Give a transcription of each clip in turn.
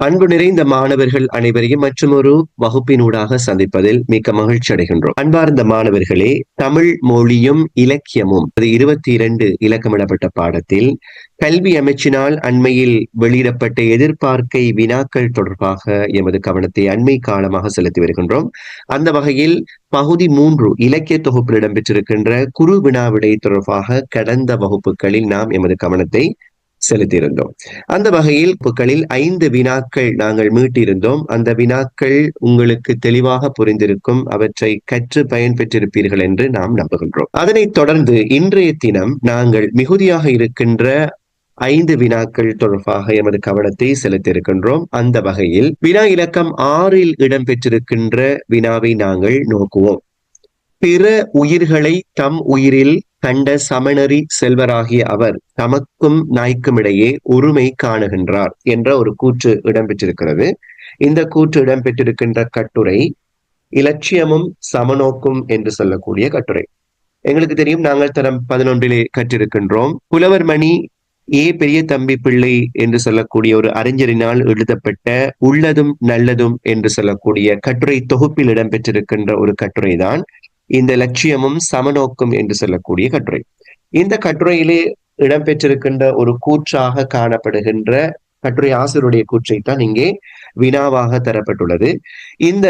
அன்பு நிறைந்த மாணவர்கள் அனைவரையும் மற்றும் ஒரு வகுப்பினூடாக சந்திப்பதில் மிக்க மகிழ்ச்சி அடைகின்றோம். அன்பார்ந்த மாணவர்களே தமிழ் மொழியும் இலக்கியமும் அது இருபத்தி இரண்டு இலக்கமிடப்பட்ட பாடத்தில் கல்வி அமைச்சினால் அண்மையில் வெளியிடப்பட்ட எதிர்பார்க்கை வினாக்கள் தொடர்பாக எமது கவனத்தை அண்மை காலமாக செலுத்தி வருகின்றோம். அந்த வகையில் பகுதி மூன்று இலக்கிய தொகுப்பில் இடம்பெற்றிருக்கின்ற குறு வினாவிடை தொடர்பாக கடந்த வகுப்புகளில் நாம் எமது கவனத்தை செலுத்தியிருந்தோம். அந்த வகையில் புக்களில் ஐந்து வினாக்கள் நாங்கள் மீட்டிருந்தோம். அந்த வினாக்கள் உங்களுக்கு தெளிவாக புரிந்திருக்கும் அவற்றை கற்று பயன்பெற்றிருப்பீர்கள் என்று நாம் நம்புகின்றோம். அதனைத் தொடர்ந்து இன்றைய தினம் நாங்கள் மிகுதியாக இருக்கின்ற ஐந்து வினாக்கள் தொடர்பாக எமது கவனத்தை செலுத்தியிருக்கின்றோம். அந்த வகையில் வினா இலக்கம் ஆறில் இடம்பெற்றிருக்கின்ற வினாவை நாங்கள் நோக்குவோம். பிற உயிர்களை தம் உயிரில் கண்ட சமணரி செல்வராகிய அவர் தமக்கும் நாய்க்கும் இடையே ஒருமை காணுகின்றார் என்ற ஒரு கூற்று இடம்பெற்றிருக்கிறது. இந்த கூற்று இடம்பெற்றிருக்கின்ற கட்டுரை இலட்சியமும் சமநோக்கும் என்று சொல்லக்கூடிய கட்டுரை. எங்களுக்கு தெரியும் நாங்கள் தரம் பதினொன்றிலே கற்றிருக்கின்றோம். புலவர் மணி ஏ பெரிய தம்பி பிள்ளை என்று சொல்லக்கூடிய ஒரு அறிஞரினால் எழுதப்பட்ட உள்ளதும் நல்லதும் என்று சொல்லக்கூடிய கட்டுரை தொகுப்பில் இடம்பெற்றிருக்கின்ற ஒரு கட்டுரை தான் இந்த லட்சியமும் சமநோக்கும் என்று சொல்லக்கூடிய கட்டுரை. இந்த கட்டுரையிலே இடம்பெற்றிருக்கின்ற ஒரு கூற்றாக காணப்படுகின்ற கட்டுரை ஆசிரியருடைய கூற்றை தான் இங்கே வினாவாக தரப்பட்டுள்ளது. இந்த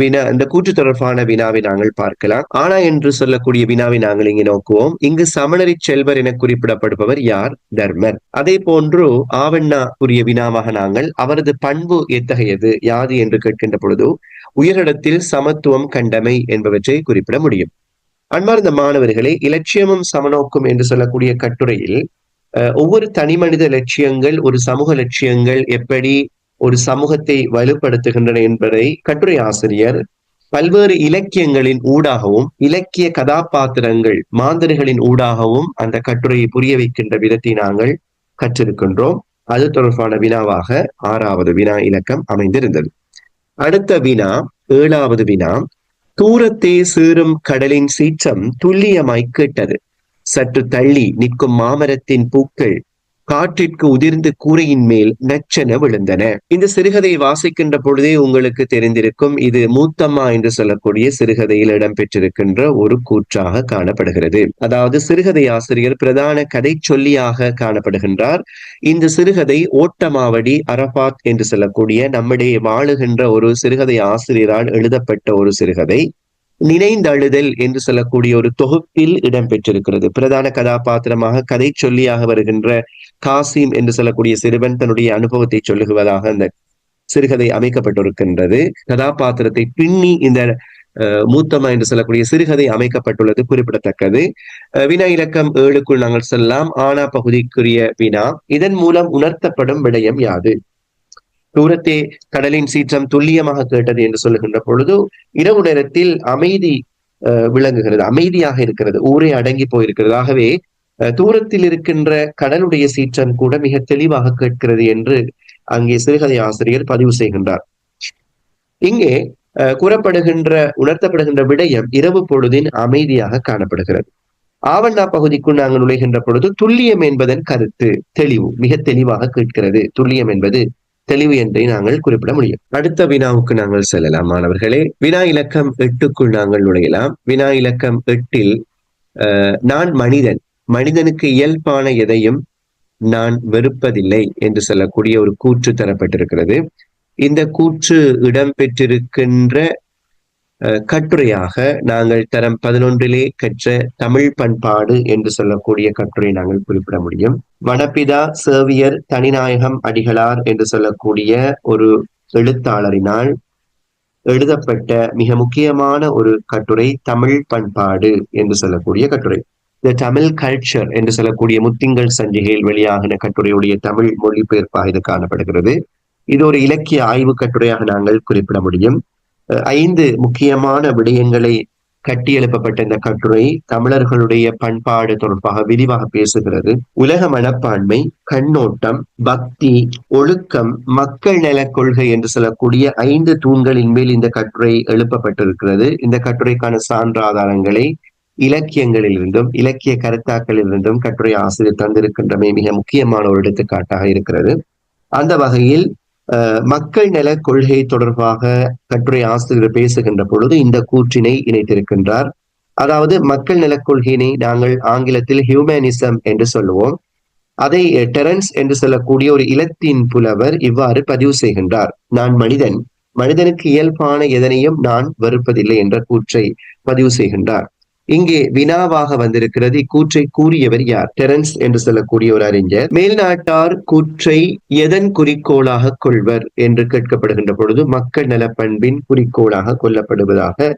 வினா இந்த கூற்று தொடர்பான வினாவை நாங்கள் பார்க்கலாம். ஆனா என்று சொல்லக்கூடிய வினாவை நாங்கள் இங்கே நோக்குவோம். இங்கு சமணரி செல்வர் என குறிப்பிடப்படுபவர் யார்? தர்மர். அதே போன்று ஆவண்ணா கூறிய வினாவாக நாங்கள் அவரது பண்பு எத்தகையது? யாது என்று கேட்கின்ற பொழுது உயரிடத்தில் சமத்துவம் கண்டமை என்பவற்றை குறிப்பிட முடியும். அன்பார்ந்த மாணவர்களே இலட்சியமும் சமநோக்கும் என்று சொல்லக்கூடிய கட்டுரையில் ஒவ்வொரு தனி மனித லட்சியங்கள் ஒரு சமூக லட்சியங்கள் எப்படி ஒரு சமூகத்தை வலுப்படுத்துகின்றன என்பதை கட்டுரை ஆசிரியர் பல்வேறு இலக்கியங்களின் ஊடாகவும் இலக்கிய கதாபாத்திரங்கள் மாந்தர்களின் ஊடாகவும் அந்த கட்டுரையை புரிய வைக்கின்ற விதத்தை நாங்கள் கற்றிருக்கின்றோம். அது தொடர்பான வினாவாக ஆறாவது வினா இலக்கம் அமைந்திருந்தது. அடுத்த வினா ஏழாவது வினா தூரத்தே சீறும் கடலின் சீற்றம் துல்லியமாய் கேட்டது. சற்று தள்ளி நிற்கும் மாமரத்தின் பூக்கள் காற்றிற்கு உதிர்ந்து கூரையின் மேல் நச்சென விழுந்தன. இந்த சிறுகதையை வாசிக்கின்ற பொழுதே உங்களுக்கு தெரிந்திருக்கும் இது மூத்தம்மா என்று சொல்லக்கூடிய சிறுகதையில் இடம்பெற்றிருக்கின்ற ஒரு கூற்றாக காணப்படுகிறது. அதாவது சிறுகதை ஆசிரியர் பிரதான கதை சொல்லியாக காணப்படுகின்றார். இந்த சிறுகதை ஓட்டமாவடி அரபாத் என்று சொல்லக்கூடிய நம்மிடையே வாழுகின்ற ஒரு சிறுகதை ஆசிரியரால் எழுதப்பட்ட ஒரு சிறுகதை. நினைந்தழுதல் என்று சொல்லக்கூடிய ஒரு தொகுப்பில் இடம்பெற்றிருக்கிறது. பிரதான கதாபாத்திரமாக கதை சொல்லியாக வருகின்ற காசிம் என்று சொல்லக்கூடிய சிறுவன் தன்னுடைய அனுபவத்தை சொல்லுவதாக அந்த சிறுகதை அமைக்கப்பட்டிருக்கின்றது. கதாபாத்திரத்தை பின்னி இந்த மூத்தமா என்று சொல்லக்கூடிய சிறுகதை அமைக்கப்பட்டுள்ளது குறிப்பிடத்தக்கது. வினா இலக்கம் ஏழுக்குள் நாங்கள் செல்லலாம். ஆனா பகுதிக்குரிய வினா. இதன் மூலம் உணர்த்தப்படும் விடயம் யாது? தூரத்தே கடலின் சீற்றம் துல்லியமாக கேட்டது என்று சொல்லுகின்ற பொழுது இரவு நேரத்தில் அமைதி விளங்குகிறது அமைதியாக இருக்கிறது ஊரே அடங்கி போயிருக்கிறது. ஆகவே தூரத்தில் இருக்கின்ற கடலுடைய சீற்றம் கூட மிக தெளிவாக கேட்கிறது என்று அங்கே சிறுகதை ஆசிரியர் பதிவு செய்கின்றார். இங்கே கூறப்படுகின்ற உணர்த்தப்படுகின்ற விடயம் இரவு பொழுதின் அமைதியாக காணப்படுகிறது. ஆவண்ணா பகுதிக்குள் நாங்கள் நுழைகின்ற பொழுது துல்லியம் என்பதன் கருத்து தெளிவு மிக தெளிவாக கேட்கிறது. துல்லியம் என்பது தெளிவு என்றை நாங்கள் குறிப்பிட முடியும். அடுத்த வினாவுக்கு நாங்கள் செல்லலாம். மாணவர்களே வினா இலக்கம் எட்டுக்குள் நாங்கள் நுழையலாம். வினா இலக்கம் எட்டில் நான் மனிதன். மனிதனுக்கு இயல்பான எதையும் நான் வெறுப்பதில்லை என்று சொல்லக்கூடிய ஒரு கூற்று தரப்பட்டிருக்கிறது. இந்த கூற்று இடம்பெற்றிருக்கின்ற கட்டுரையாக நாங்கள் தரம் பதினொன்றிலே கற்ற தமிழ் பண்பாடு என்று சொல்லக்கூடிய கட்டுரை நாங்கள் குறிப்பிட முடியும். வனப்பிதா சேவியர் தனிநாயகம் அடிகளார் என்று சொல்லக்கூடிய ஒரு எழுத்தாளரினால் எழுதப்பட்ட மிக முக்கியமான ஒரு கட்டுரை தமிழ் பண்பாடு என்று சொல்லக்கூடிய கட்டுரை. த தமிழ் கல்ச்சர் என்று சொல்லக்கூடிய முத்திங்கள் சஞ்சிகையில் வெளியாகின கட்டுரையுடைய தமிழ் மொழிபெயர்ப்பாக இது காணப்படுகிறது. இது ஒரு இலக்கிய ஆய்வு கட்டுரையாக நாங்கள் குறிப்பிட முடியும். ஐந்து முக்கியமான விடயங்களை கட்டியெழுப்பப்பட்ட இந்த கட்டுரை தமிழர்களுடைய பண்பாடு தொடர்பாக விரிவாக பேசுகிறது. உலக மனப்பான்மை கண்ணோட்டம் பக்தி ஒழுக்கம் மக்கள் நல கொள்கை என்று சொல்லக்கூடிய ஐந்து தூண்களின் மேல் இந்த கட்டுரை எழுப்பப்பட்டிருக்கிறது. இந்த கட்டுரைக்கான சான்று ஆதாரங்களை இலக்கியங்களிலிருந்தும் இலக்கிய கருத்தாக்களிலிருந்தும் கட்டுரை ஆசிரியர் தந்திருக்கின்றமை மிக முக்கியமான ஒரு எடுத்துக்காட்டாக இருக்கிறது. அந்த வகையில் மக்கள் நல கொள்கை தொடர்பாக கட்டுரை ஆசிரியர் பேசுகின்ற பொழுது இந்த கூற்றினை இணைத்திருக்கின்றார். அதாவது மக்கள் நல கொள்கையினை நாங்கள் ஆங்கிலத்தில் ஹியூமனிசம் என்று சொல்லுவோம். அதை டெரன்ஸ் என்று சொல்லக்கூடிய ஒரு இலத்தின் புலவர் இவ்வாறு பதிவு செய்கின்றார். நான் மனிதன். மனிதனுக்கு இயல்பான எதனையும் நான் வெறுப்பதில்லை என்ற கூற்றை பதிவு செய்கின்றார். இங்கே வினாவாக வந்திருக்கிறது இக்கூற்றை கூறியவர் யார்? டெரன்ஸ் என்று சொல்லக்கூடிய ஒரு அறிஞர். மேல்நாட்டார் கூற்றை எதன் குறிக்கோளாக கொள்வர் என்று கேட்கப்படுகின்ற பொழுது மக்கள் நல பண்பின் குறிக்கோளாக கொல்லப்படுவதாக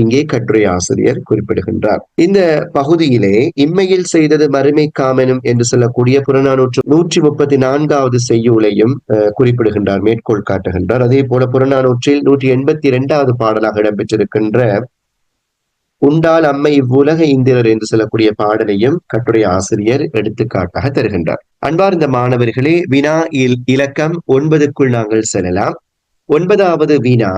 இங்கே கட்டுரை ஆசிரியர் குறிப்பிடுகின்றார். இந்த பகுதியிலே இம்மையில் செய்தது மறுமை காமனும் என்று சொல்லக்கூடிய புறநானூற்று நூற்றி முப்பத்தி நான்காவது செய்யுளையும் குறிப்பிடுகின்றார் மேற்கோள் காட்டுகின்றார். அதே போல புறநானூற்றில் நூற்றி எண்பத்தி இரண்டாவது பாடலாக இடம்பெற்றிருக்கின்ற உண்டால் அம்மை இவ்வுலக இந்திரர் என்று சொல்லக்கூடிய பாடலையும் கட்டுரை ஆசிரியர் எடுத்துக்காட்டாக தருகின்றார். அன்பார்ந்த மாணவர்களே வினா இல் இலக்கம் ஒன்பதுக்குள் நாங்கள் செல்லலாம். ஒன்பதாவது வினா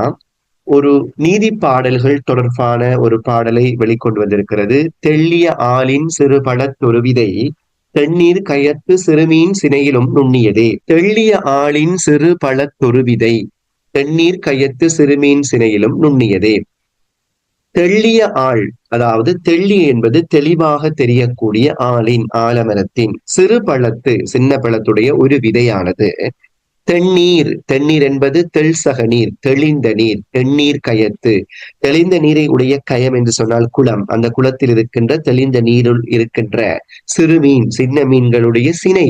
ஒரு நீதி பாடல்கள் தொடர்பான ஒரு பாடலை வெளிக்கொண்டு வந்திருக்கிறது. தெள்ளிய ஆளின் சிறு தொருவிதை தென்னீர் கயத்து சிறுமீன் சினையிலும் நுண்ணியதே. தெள்ளிய ஆளின் சிறு தொருவிதை தென்னீர் கயத்து சிறுமீன் சினையிலும் நுண்ணியதே. தெள்ளிய ஆள் அதாவது தெள்ளி என்பது தெளிவாக தெரியக்கூடிய ஆளின் ஆலமரத்தின் சிறு பழத்து சின்ன பழத்துடைய ஒரு விதையானது. தென்னீர் தென்னீர் என்பது தெள்சக நீர் தெளிந்த நீர் தென்னீர் கயத்து. தெளிந்த நீரை உடைய கயம் என்று சொன்னால் குளம். அந்த குளத்தில் இருக்கின்ற தெளிந்த நீருள் இருக்கின்ற சிறு மீன் சின்ன மீன்களுடைய சினை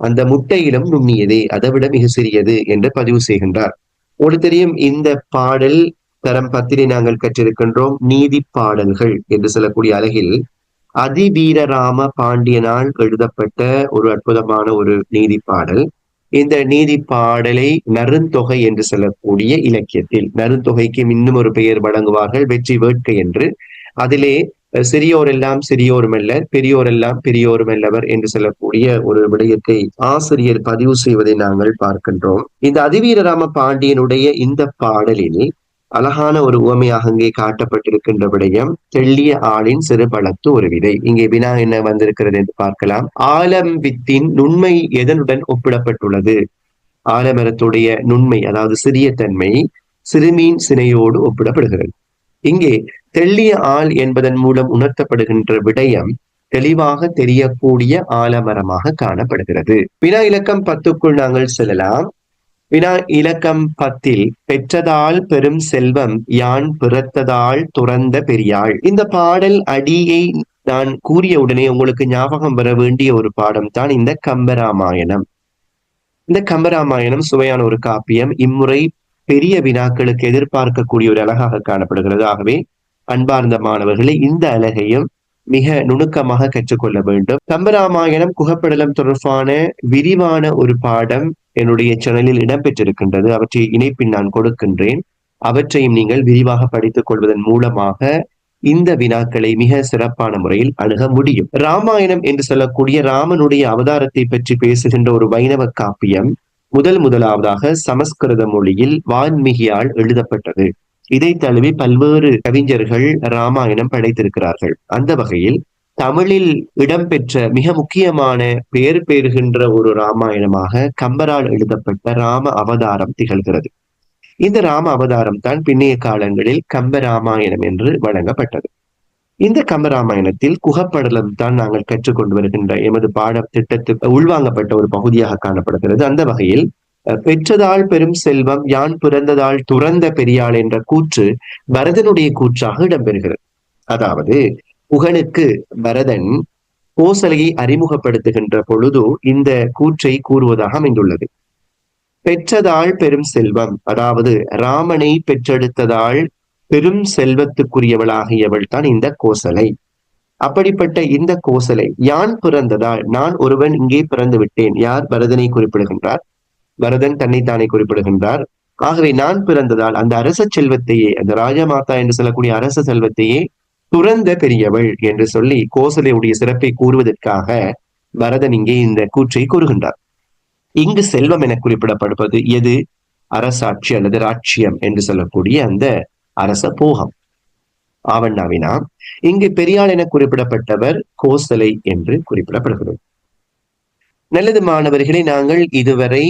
அந்த முட்டையிலும் நுண்ணியதே. அதை விட மிக சிறியது என்று பதிவு செய்கின்றார். ஒரு தெரியும் இந்த பாடல் தரம் பத்திரை நாங்கள் கற்றிருக்கின்றோம். நீதி பாடல்கள் என்று சொல்லக்கூடிய அழகில் அதிவீரராம பாண்டியனால் எழுதப்பட்ட ஒரு அற்புதமான ஒரு நீதி பாடல். இந்த நீதி பாடலை நருந்தொகை என்று சொல்லக்கூடிய இலக்கியத்தில் நருந்தொகைக்கு இன்னும் ஒரு பெயர் வழங்குவார்கள் வெற்றி வேட்கை என்று. அதிலே சிறியோரெல்லாம் சிறியோருமல்ல பெரியோரெல்லாம் பெரியோருமல்லவர் என்று சொல்லக்கூடிய ஒரு விடயத்தை ஆசிரியர் பதிவு செய்வதை நாங்கள் பார்க்கின்றோம். இந்த அதிவீரராம பாண்டியனுடைய இந்த பாடலில் அழகான ஒரு உவமையாக இங்கே காட்டப்பட்டிருக்கின்ற விடயம் தெள்ளிய ஆளின் சிறு பழத்து ஒரு விதை. இங்கே வினா என்ன வந்திருக்கிறது என்று பார்க்கலாம். ஆலம் வித்தின் நுண்மை எதனுடன் ஒப்பிடப்பட்டுள்ளது? ஆலமரத்துடைய நுண்மை அதாவது சிறிய தன்மை சிறுமீன் சினையோடு ஒப்பிடப்படுகிறது. இங்கே தெள்ளிய ஆள் என்பதன் மூலம் உணர்த்தப்படுகின்ற விடயம் தெளிவாக தெரியக்கூடிய ஆலமரமாக காணப்படுகிறது. வினா இலக்கம் பத்துக்குள் நாங்கள் செல்லலாம். வினா இலக்கம் பத்தில் பெற்றதால் பெரும் செல்வம் யான் பிறத்ததால் துறந்த பெரியாள். இந்த பாடல் அடியை நான் கூறிய உடனே உங்களுக்கு ஞாபகம் வர வேண்டிய ஒரு பாடம் தான் இந்த கம்பராமாயணம். இந்த கம்பராமாயணம் சுவையான ஒரு காப்பியம். இம்முறை பெரிய வினாக்களுக்கு எதிர்பார்க்கக்கூடிய ஒரு அழகாக காணப்படுகிறது. ஆகவே அன்பார்ந்த மாணவர்களை இந்த அழகையும் மிக நுணுக்கமாக கற்றுக்கொள்ள வேண்டும். கம்பராமாயணம் குகப்படலம் தொடர்பான விரிவான ஒரு பாடம் என்னுடைய சேனலில் இடம்பெற்றிருக்கின்றது. அவற்றை இணைப்பில் நான் கொடுக்கின்றேன். அவற்றையும் நீங்கள் விரிவாக படித்துக் கொள்வதன் மூலமாக இந்த வினாக்களை மிக சிறப்பான முறையில் அணுக முடியும். ராமாயணம் என்று சொல்லக்கூடிய ராமனுடைய அவதாரத்தை பற்றி பேசுகின்ற ஒரு வைணவ காப்பியம் முதல் முதலாவதாக சமஸ்கிருத மொழியில் வான்மிகியால் எழுதப்பட்டது. இதை தழுவி பல்வேறு கவிஞர்கள் ராமாயணம் படைத்திருக்கிறார்கள். அந்த வகையில் தமிழில் இடம்பெற்ற மிக முக்கியமான பெயர் பெறுகின்ற ஒரு ராமாயணமாக கம்பரால் எழுதப்பட்ட ராம அவதாரம் திகழ்கிறது. இந்த ராம அவதாரம் தான் பின்னைய காலங்களில் கம்ப ராமாயணம் என்று வழங்கப்பட்டது. இந்த கம்பராமாயணத்தில் குகப்படலம் தான் நாங்கள் கற்றுக்கொண்டு வருகின்ற எமது பாட திட்டத்துக்கு உள்வாங்கப்பட்ட ஒரு பகுதியாக காணப்படுகிறது. அந்த வகையில் பெற்றதால் பெரும் செல்வம் யான் பிறந்ததால் துறந்த பெரியாள் என்ற கூற்று பரதனுடைய கூற்றாக இடம்பெறுகிறது. அதாவது புகனுக்கு பரதன் கோசலையை அறிமுகப்படுத்துகின்ற பொழுது இந்த கூற்றை கூறுவதாக அமைந்துள்ளது. பெற்றதால் பெரும் செல்வம். அதாவது ராமனை பெற்றெடுத்ததால் பெரும் செல்வத்துக்குரியவளாகியவள் தான் இந்த கோசலை. அப்படிப்பட்ட இந்த கோசலை யான் பிறந்ததால் நான் ஒருவன் இங்கே பிறந்து விட்டேன். யார் பரதனை குறிப்பிடுகின்றார்? பரதன் தன்னைத்தானே குறிப்பிடுகின்றார். ஆகவே நான் பிறந்ததால் அந்த அரச செல்வத்தையே அந்த ராஜமாதா என்று சொல்லக்கூடிய அரச செல்வத்தையே துறந்த பெரியவள் என்று சொல்லி கோசலையுடைய சிறப்பை கூறுவதற்காக பரதன் இங்கே இந்த கூற்றை கூறுகின்றார். இங்கு செல்வம் என குறிப்பிடப்படுவது எது? அரசாட்சி அல்லது ராட்சியம் என்று சொல்லக்கூடிய அந்த அரச போகம். ஆவண்ணாவினா இங்கு பெரியாள் என குறிப்பிடப்பட்டவர் கோசலை என்று குறிப்பிடப்படுகிறது. நல்லது மாணவர்களை நாங்கள் இதுவரை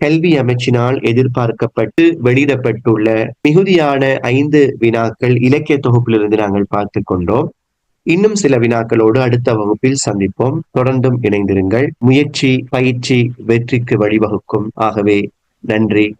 கல்வி அமைச்சினால் எதிர்பார்க்கப்பட்டு வெளியிடப்பட்டுள்ள மிகுதியான ஐந்து வினாக்கள் இலக்கிய தொகுப்பிலிருந்து நாங்கள் பார்த்து கொண்டோம். இன்னும் சில வினாக்களோடு அடுத்த வகுப்பில் சந்திப்போம். தொடர்ந்தும் இணைந்திருங்கள். முயற்சி பயிற்சி வெற்றிக்கு வழிவகுக்கும். ஆகவே நன்றி.